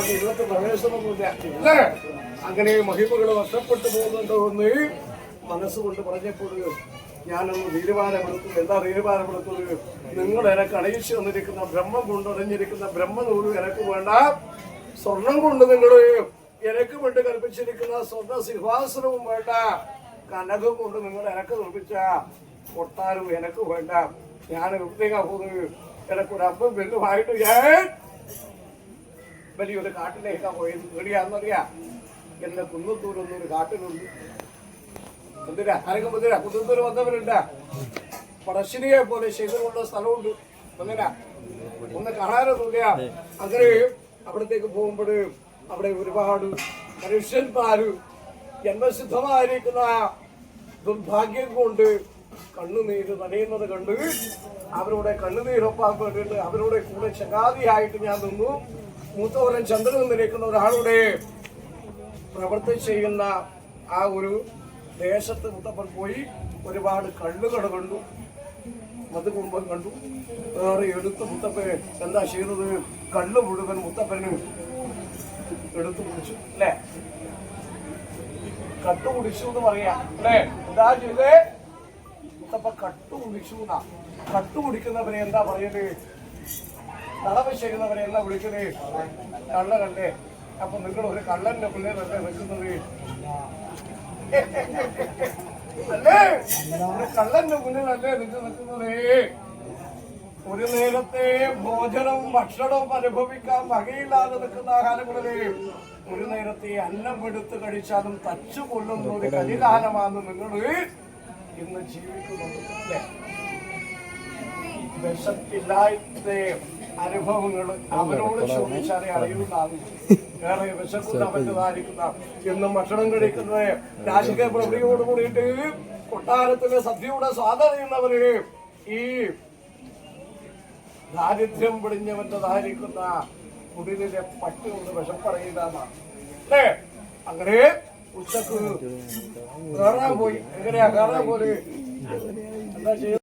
ഇന്നത്തെ പ്രവേശനമൊന്നുമില്ല. അല്ലേ അങ്ങനെ മഹിമകൾ നഷ്ടപ്പെട്ടു പോകുന്നുണ്ടോ എന്ന് മനസ്സുകൊണ്ട് പറഞ്ഞപ്പോൾ ഞാനൊന്ന് തീരുമാനമെടുത്തു. എന്താ തീരുമാനമെടുത്തത്? നിങ്ങൾ എനക്ക് അണയിച്ചു വന്നിരിക്കുന്ന ബ്രഹ്മം കൊണ്ടറിഞ്ഞിരിക്കുന്ന ബ്രഹ്മനൂറ് എനക്ക് വേണ്ട സ്വർണം കൊണ്ട് നിങ്ങൾ എനക്ക് വേണ്ടി കൽപ്പിച്ചിരിക്കുന്ന സ്വർണ സിംഹാസനവും വേണ്ട. കനകം കൊണ്ട് നിങ്ങൾ എനക്ക് നിർമ്മിച്ച കൊട്ടാരവും എനക്ക് വേണ്ട. ഞാൻ എവിടത്തേക്കാ പോകുന്നത് എനക്കൊരു അപ്പം വെല്ലുമായിട്ട് ഞാൻ വലിയൊരു കാട്ടിലേക്കാ പോയത്. എവിടെയാണെന്നറിയാ എന്റെ കുന്നത്തൂർ എന്നൊരു കാട്ടിലുണ്ട്. എന്തിനാ? ആരെങ്കിലും എന്തിനാ കുന്നത്തൂർ വന്നവരുണ്ട്. പടശ്ശിനിയെ പോലെ ശേഖരമുള്ള സ്ഥലമുണ്ട്. എന്തിനാ ഒന്ന് കാണാനൊന്നുമില്ല. അങ്ങനെ അവിടത്തേക്ക് പോകുമ്പോൾ അവിടെ ഒരുപാട് മനുഷ്യന്മാര് ജന്മസിദ്ധമായിരിക്കുന്ന ദുർഭാഗ്യം കൊണ്ട് കണ്ണുനീര് നനയുന്നത് കണ്ട് അവരുടെ കണ്ണുനീരൊപ്പാൻ വേണ്ടിയിട്ട് അവരുടെ കൂടെ ചങ്ങാതിയായിട്ട് ഞാൻ നിന്നു. മൂത്തവരൻ ചന്ദ്രൻ നിന്നിരിക്കുന്ന ഒരാളുടെ പ്രവർത്തി ചെയ്യുന്ന ആ ഒരു ദേശത്ത് മുത്തപ്പൻ പോയി ഒരുപാട് കള്ളുകൾ കണ്ടു. മധുകുംഭം കണ്ടു. വേറെ എടുത്ത് മുത്തപ്പന് എന്താ ചെയ്യുന്നത്? കള്ള് മുഴുവൻ മുത്തപ്പന് എടുത്തു കുടിച്ചു. അല്ലേ? കട്ടു കുടിച്ചു എന്ന് പറയാ. അല്ലേ? എന്താ ചെയ്തേ? മുത്തപ്പ കട്ടു കുടിച്ചു എന്നാ. കട്ടു കുടിക്കുന്നവരെ എന്താ പറയൽ തടവ് ചെയ്യുന്നവരെ എന്താ വിളിക്കണേ കള്ളകല്ലേ അപ്പൊ നിങ്ങൾ ഒരു കള്ളന്റെ പിള്ളേരല്ലേ വെക്കുന്നത് അല്ലേ? ഒരു കള്ളന്റെ മുന്നിലല്ലേ നിങ്ങൾ നിൽക്കുന്നത്. ഒരു നേരത്തെ ഭോജനവും ഭക്ഷണവും അനുഭവിക്കാൻ വകയില്ലാതെ നിൽക്കുന്ന ആഹാരങ്ങളിലെ ഒരു നേരത്തെ അന്നം എടുത്ത് കഴിച്ചാലും തച്ചു കൊള്ളുന്ന ഒരു കലികാലമാണ് നിങ്ങൾ ഇന്ന് ജീവിക്കുന്നുണ്ട് അല്ലേ? വിശപ്പില്ലാത്ത അനുഭവങ്ങൾ അവരോട് ചോദിച്ചാലേ അറിയുന്നതാണ് വേറെ വിശക്കുന്ന പറ്റുന്നതായിരിക്കുന്ന എന്നും ഭക്ഷണം കഴിക്കുന്നത് രാജകീയ പ്രവൃത്തിയോട് കൂടിയിട്ട് കൊട്ടാരത്തിലെ സദ്യയുടെ സ്വാധീനവര് ഈ ദാരിദ്ര്യം പിടിഞ്ഞവറ്റതായിരിക്കുന്ന കുടിലിലെ പട്ടി കൊണ്ട് വിശപ്പറിയില്ലെന്നാണ് അല്ലേ? അങ്ങനെ ഉച്ചയ്ക്ക് കയറാൻ പോയി. എങ്ങനെയാ? കയറാൻ പോലെ എന്താ ചെയ്യുന്നത്